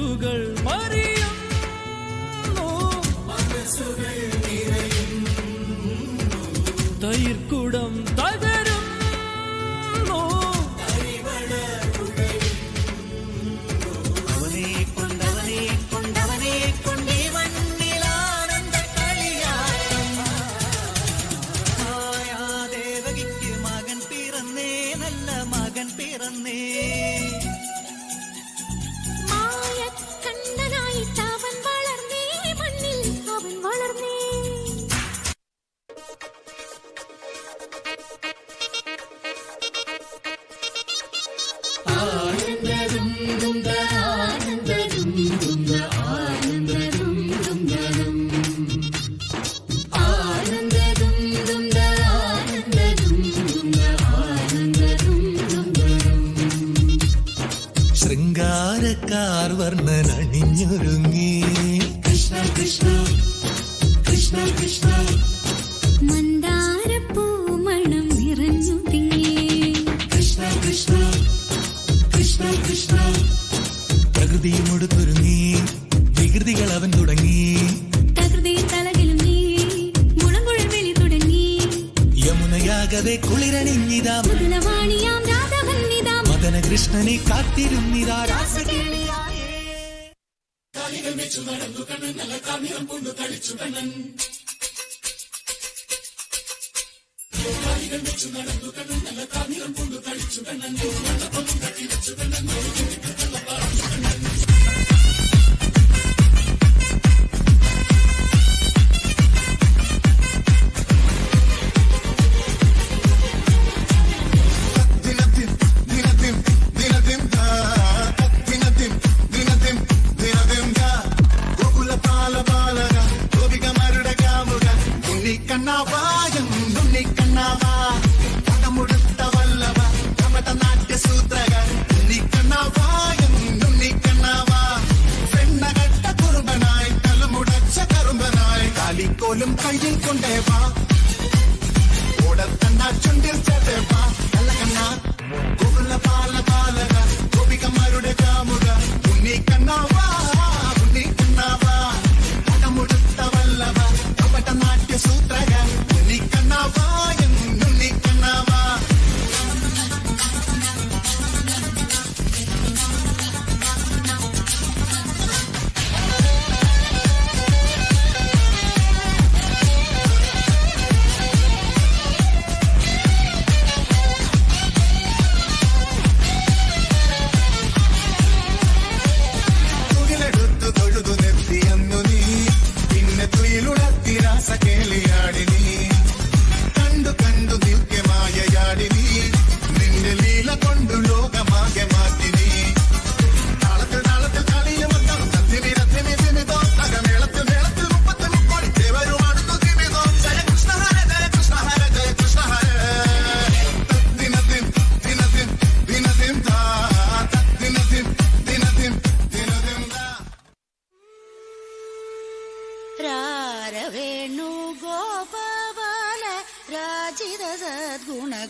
കത്തുകൾ നിറവേ കുളിരണിഞ്ഞിതാ. മദനവാണിയാം രാഘവന്നിതാം മദനകൃഷ്ണനെ കാത്തിരുന്നിതാ. രാസകേളിയായേ കാലികൾ വെച്ചു നടന്നു കണ്ണൻ നല്ല കാമികം കൊണ്ടു കളിച്ചു കണ്ണൻ. കാലികൾ വെച്ചു നടന്നു കണ്ണൻ നല്ല കാമികം കൊണ്ടു കളിച്ചു കണ്ണൻ കണ്ണപ്പം തട്ടി വെച്ചു കണ്ണൻ.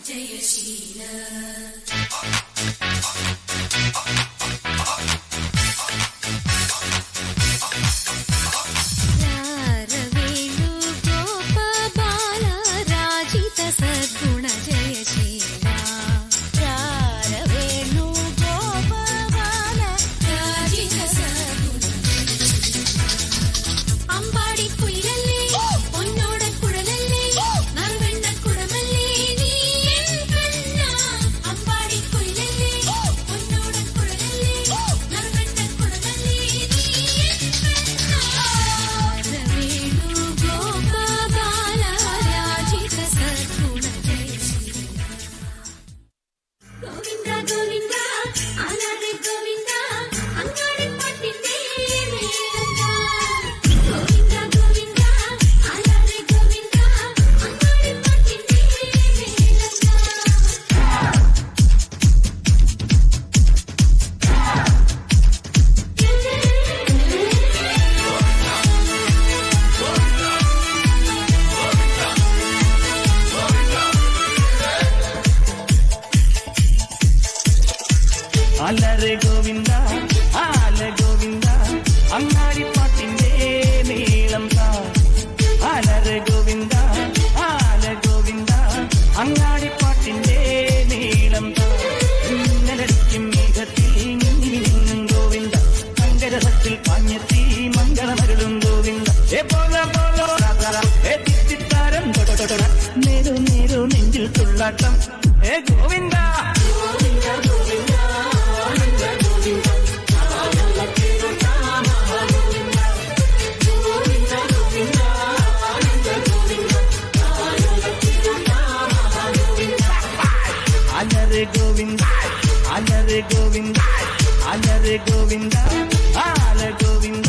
Jayashila. Uh, uh. ഹരേ ഗോവിന്ദ ആല ഗോവിന്ദ അങ്ങാടിപ്പാട്ടിന്റെ നീളം താ ആലരെ ഗോവിന്ദ ആല ഗോവിന്ദ അങ്ങാടിപ്പാട്ടിന്റെ നീളം താ ഇന്നലടിക്കും മേഘത്തിൽ നിന്നും ഗോവിന്ദ സങ്കരസത്തിൽ പാഞ്ഞെത്തി മംഗളമരുളും ഗോവിന്ദ ഏ പോല പോലോ നേരു നേരു നെഞ്ചിൽ തുള്ളാട്ടം അലറെ ഗോവിന്ദ അലറെ ഗോവിന്ദ അലറെ ഗോവിന്ദ ആല ഗോവിന്ദ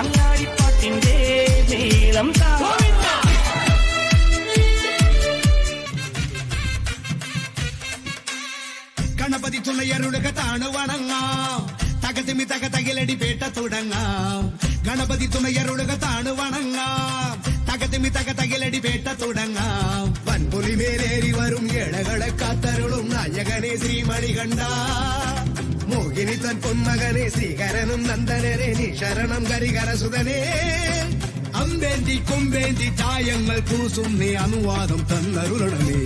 അങ്ങാടിപ്പാട്ടിന്റെ നീളം താ ഗണപതി തുണയരുളുക താണു വണങ്ങാം തകതിമി തക തകിലടി പേട്ട തുടങ്ങാം ഗണപതി തുണയരുളുക താണു വണങ്ങാം തകതിമി തക തകിലടി പേട്ട തുടങ്ങാം വൻപുലി മേലേറി വരും ഇളകളെ കാത്തരുളും നായകനെ ശ്രീമണികണ്ഠ മോഹിനി തൻ പൊന്മകനെ ശ്രീകരനും നന്ദനരെ നീ ശരണം കരികരസുതനെ അമ്പേന്തി കൊമ്പേന്തി ചായങ്ങൾ പൂസും നീ അനുവാദം തന്നരുളണമേ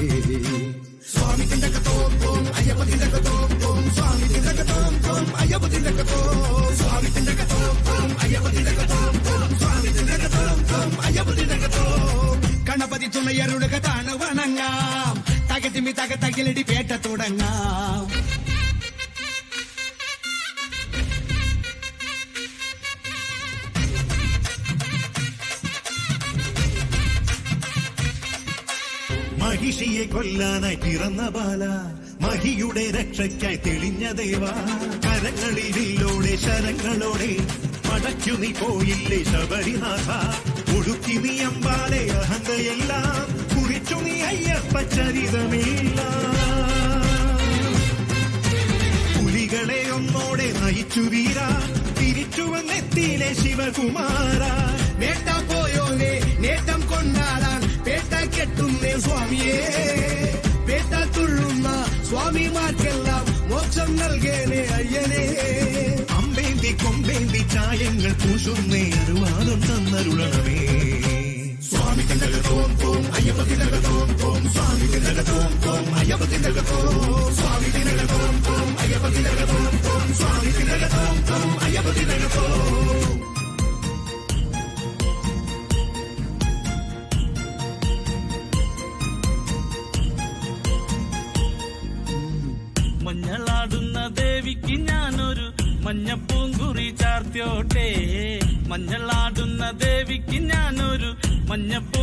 സ്വാമി തിണ്ടകത്തോം തോം അയ്യപ്പ തിണ്ടകത്തോം തോം സ്വാമി തിണ്ടകത്തോം തോം അയ്യപ്പ തിണ്ടകത്തോം സ്വാമി തിണ്ടകത്തോം തോം അയ്യപ്പ തിണ്ടകത്തോം തോം ഗണപതി തുണയരുടെ കഥാണ് വണങ്ങാം. തകതിമി തക തകിലടി പേട്ട തുടങ്ങാം. മഹിഷിയെ കൊല്ലാനായി പിറന്ന ബാല മഹിയുടെ രക്ഷയ്ക്കായി തെളിഞ്ഞ ദേവ. കരങ്ങളിലോടെ ശരങ്ങളോടെ മടക്കു നീ പോയില്ലേ ശബരിനാഥ? ഒടുക്കി നീ അമ്പാലെ അഹന്തയെല്ലാം കുറിച്ചു നീ അയ്യപ്പ ചരിതമില്ല പുലികളെ ഒന്നോടെ നയിച്ചു വീര തിരിച്ചു വന്നെത്തിയിലെ ശിവകുമാര. വേട്ട പോയോനെ നേട്ടം കൊണ്ടാടാൻ പേട്ട കെട്ടുന്നേ സ്വാമിയേ. പേട്ട തുള്ളുന്ന സ്വാമിമാർക്കെല്ലാം മോക്ഷം നൽകേനെ അയ്യനേ. അമ്പേന്തി കൊമ്പേന്തി ചായങ്ങൾ പൂശുന്നേ അനുവാദം തന്നരുളണമേ. സ്വാമി തിണ്ടകത്തോം തോം അയ്യപ്പ തിണ്ടകത്തോം തോം സ്വാമി തിണ്ടകത്തോം തോം അയ്യപ്പ തിണ്ടകത്തോം സ്വാമി തിണ്ടകത്തോം തോം അയ്യപ്പ മഞ്ഞളാടുന്ന ദേവിക്ക് ഞാനൊരു മഞ്ഞപ്പൂങ്കുറി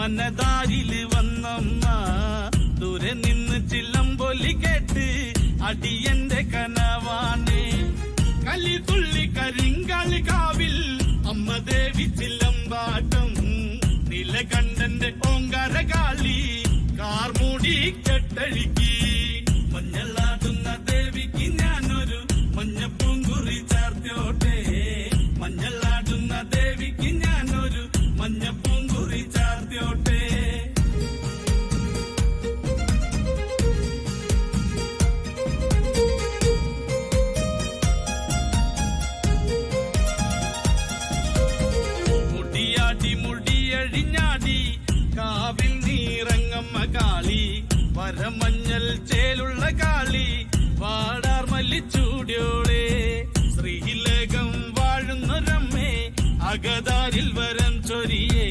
മനതാരിൽ വന്നമ്മ. ദൂരെ നിന്ന് ചില്ലമ്പൊലി കേട്ട് അടിയന്റെ കനവാണ്. കലി തുള്ളി കരിങ്കളി കാവിൽ അമ്മ ദേവി ചില്ലമ്പാട്ടം നിലകണ്ഠന്റെ ഓങ്കാര കാളി കാർമൂടി കെട്ടഴുക്കി. മഞ്ഞളാടുന്ന ദേവിക്ക് ഞാനൊരു മഞ്ഞപ്പൂങ്കുറി ചാർത്തിയോട്ടെ. മഞ്ഞളാടുന്ന അകതാരിൽ വരം ചൊരിയേ.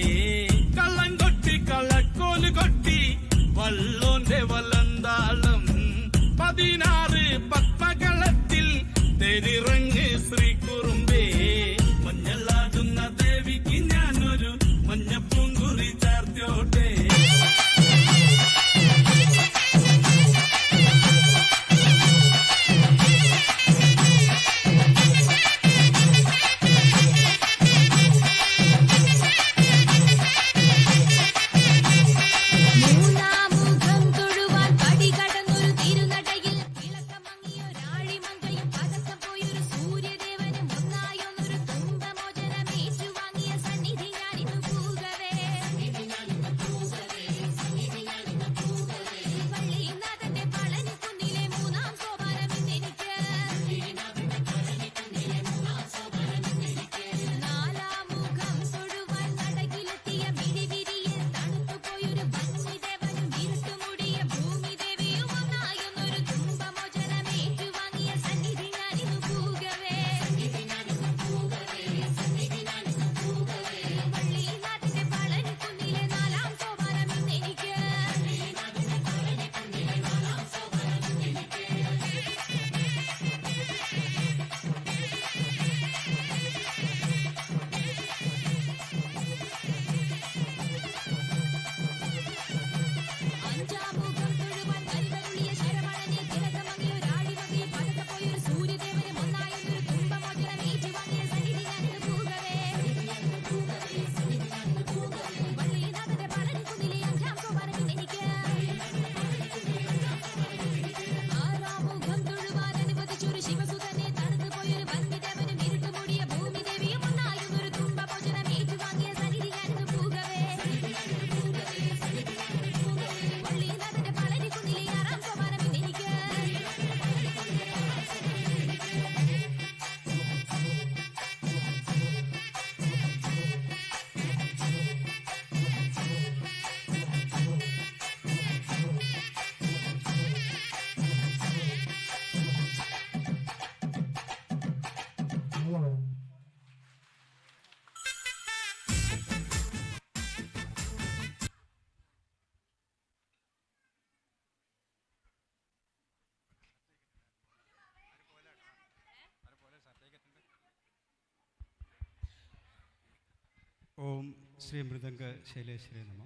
ഓം ശ്രീ മൃദംഗ ശൈലേശ്വരി നമ.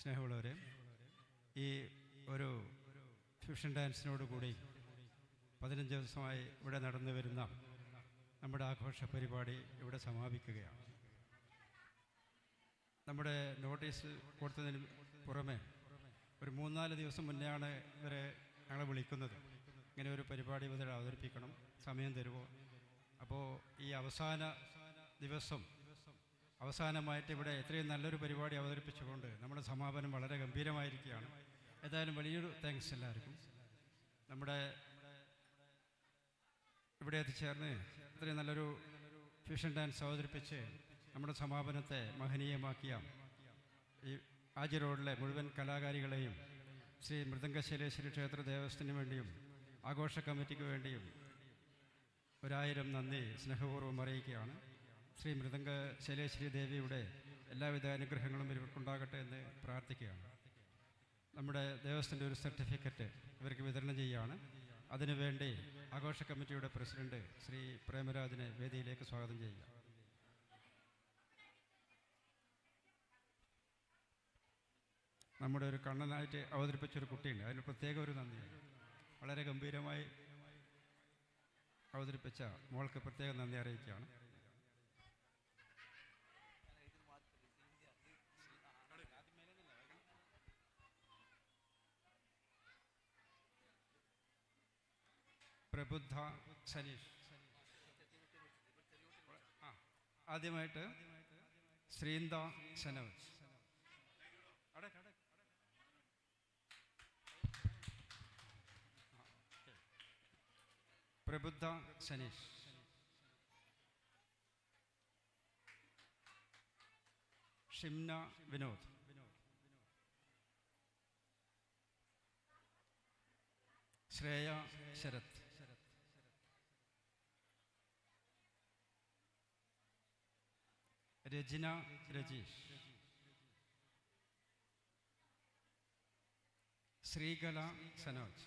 സ്നേഹമുള്ളവരെ ഈ ഒരു ഫ്യൂഷൻ ഡാൻസിനോട് കൂടി പതിനഞ്ച് ദിവസമായി ഇവിടെ നടന്നു വരുന്ന നമ്മുടെ ആഘോഷ പരിപാടി ഇവിടെ സമാപിക്കുകയാണ്. നമ്മുടെ നോട്ടീസ് കൊടുത്തതിന് പുറമെ ഒരു മൂന്നാൽ ദിവസം മുന്നെയാണ് ഇവരെ ഞങ്ങളെ വിളിക്കുന്നത്. ഇങ്ങനെ ഒരു പരിപാടി മുതൽ അവതരിപ്പിക്കണം. സമയം തരുമോ? അപ്പോൾ ഈ അവസാന ദിവസം അവസാനമായിട്ട് ഇവിടെ എത്രയും നല്ലൊരു പരിപാടി അവതരിപ്പിച്ചുകൊണ്ട് നമ്മുടെ സമാപനം വളരെ ഗംഭീരമായിരിക്കുകയാണ്. ഏതായാലും വലിയൊരു താങ്ക്സ് എല്ലാവർക്കും. നമ്മുടെ ഇവിടെ എത്തിച്ചേർന്ന് ഇത്രയും നല്ലൊരു ഫ്യൂഷൻ ഡാൻസ് അവതരിപ്പിച്ച് നമ്മുടെ സമാപനത്തെ മഹനീയമാക്കിയ ഈ ആജി റോഡിലെ മുഴുവൻ കലാകാരികളെയും ശ്രീ മൃദംഗശൈലേശ്വരി ക്ഷേത്ര ദേവസ്ഥത്തിന് വേണ്ടിയും ആഘോഷ കമ്മിറ്റിക്ക് വേണ്ടിയും ഒരായിരം നന്ദി സ്നേഹപൂർവം അറിയിക്കുകയാണ്. ശ്രീ മൃദംഗ ശൈലേശ്വരി ദേവിയുടെ എല്ലാവിധ അനുഗ്രഹങ്ങളും ഇവർക്കുണ്ടാകട്ടെ എന്ന് പ്രാർത്ഥിക്കുകയാണ്. നമ്മുടെ ദേവസ്ഥന്റെ ഒരു സർട്ടിഫിക്കറ്റ് ഇവർക്ക് വിതരണം ചെയ്യുകയാണ്. അതിനുവേണ്ടി ആഘോഷ കമ്മിറ്റിയുടെ പ്രസിഡന്റ് ശ്രീ പ്രേമരാജിനെ വേദിയിലേക്ക് സ്വാഗതം ചെയ്യുക. നമ്മുടെ ഒരു കണ്ണനായിട്ട് അവതരിപ്പിച്ച ഒരു കുട്ടിയുണ്ട്. അതിന് പ്രത്യേക ഒരു നന്ദിയാണ് വളരെ ഗംഭീരമായി അവതരിപ്പിച്ച മോൾക്ക് പ്രത്യേക നന്ദി അറിയിക്കുകയാണ്. പ്രബുദ്ധ സനീഷ് ആദ്യമായിട്ട്. ആ, ഓക്കേ. പ്രബുദ്ധ സനീഷ് ഷിംന വിനോദ് ശ്രേയ ശരത് രചന രജീഷ് ശ്രീകല സനോജ്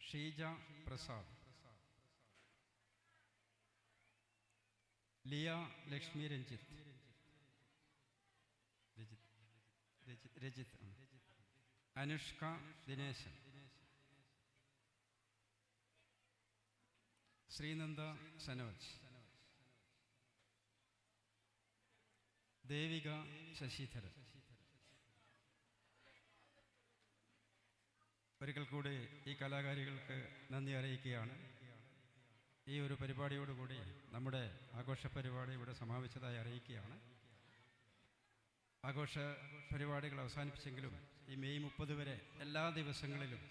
ഷീജ പ്രസാദ് ലിയ ലക്ഷ്മി രഞ്ജിത്ത് രജിത് രജിത്ത് അനുഷ്ക ദിനേശൻ ശ്രീനന്ദ സനോജ് ദേവിക ശശിധരൻ. ഒരിക്കൽ കൂടി ഈ കലാകാരികൾക്ക് നന്ദി അറിയിക്കുകയാണ്. ഈ ഒരു പരിപാടിയോടുകൂടി നമ്മുടെ ആഘോഷ പരിപാടി ഇവിടെ സമാപിച്ചതായി അറിയിക്കുകയാണ്. ആഘോഷ പരിപാടികൾ അവസാനിപ്പിച്ചെങ്കിലും ഈ മെയ് മുപ്പത് വരെ എല്ലാ ദിവസങ്ങളിലും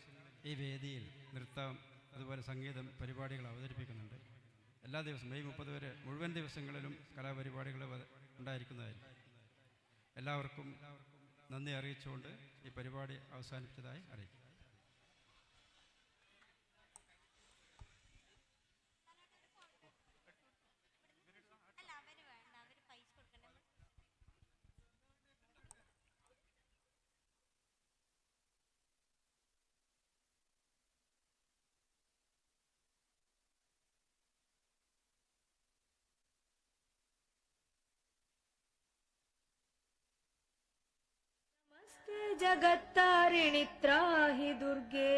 ഈ വേദിയിൽ നൃത്തം അതുപോലെ സംഗീതം പരിപാടികൾ അവതരിപ്പിക്കുന്നുണ്ട്. എല്ലാ ദിവസവും മെയ് മുപ്പത് വരെ മുഴുവൻ ദിവസങ്ങളിലും കലാപരിപാടികൾ ഉണ്ടായിരിക്കുന്നതായിരിക്കും. എല്ലാവർക്കും നന്ദി അറിയിച്ചുകൊണ്ട് ഈ പരിപാടി അവസാനിപ്പിച്ചതായി അറിയിക്കും जगत्तारिणि त्राहि दुर्गे